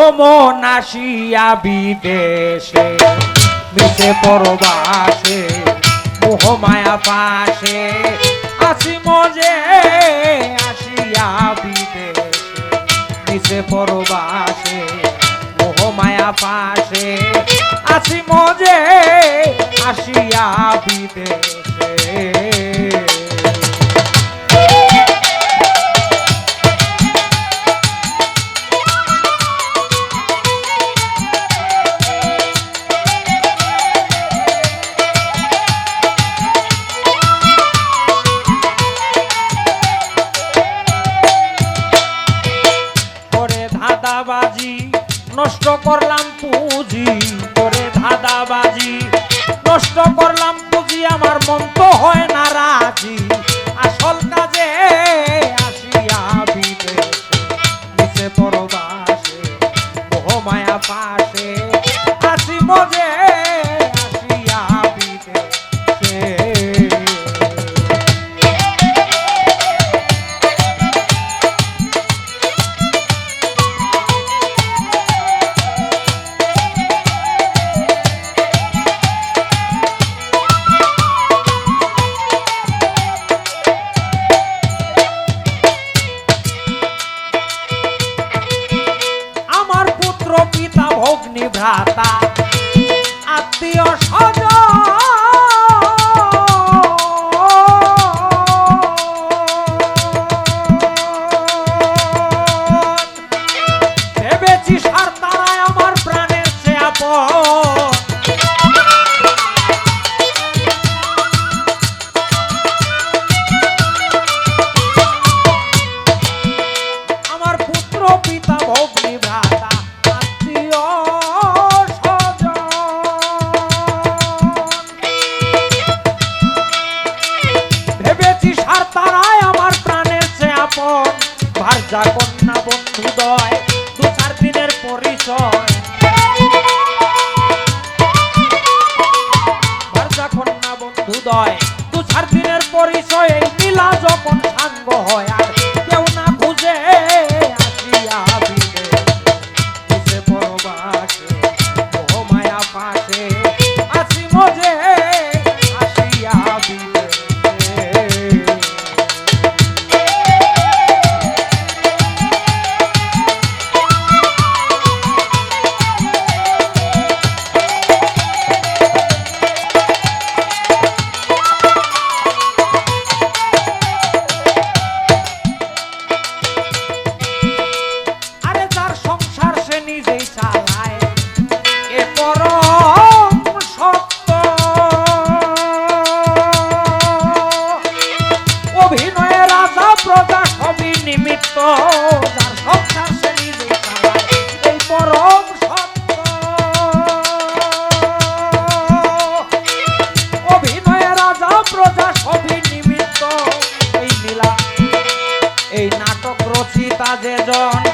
ও মন আসিয়া বিদেশে, মিশে পরবাসে, মোহ মায়া পাশে, আসি মজে আসিয়া বিদেশে, মিশে পরবাসে, মোহ মায়া পাশে, আসি মজে আসিয়া বিদেশে। নষ্ট করলাম পুঁজি করে ধাঁধাবাজি নষ্ট করলাম পুঁজি আমার মন তো হয় না রাজি। পিতা ভগ্নি ভ্রাতা আত্মীয় স্বজন চার দিনের পরিচয়। ভার্যা কন্যা বন্ধুদয় দু চার দিনের পরিচয় এই মিলা যখন এই নাটক রচিতা যে জন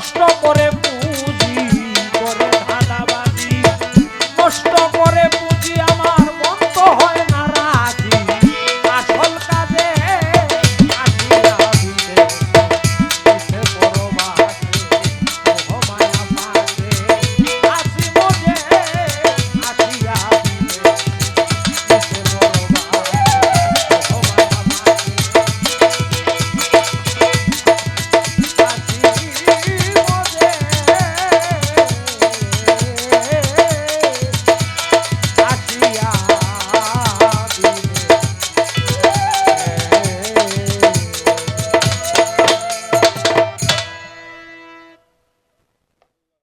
কষ্ট করে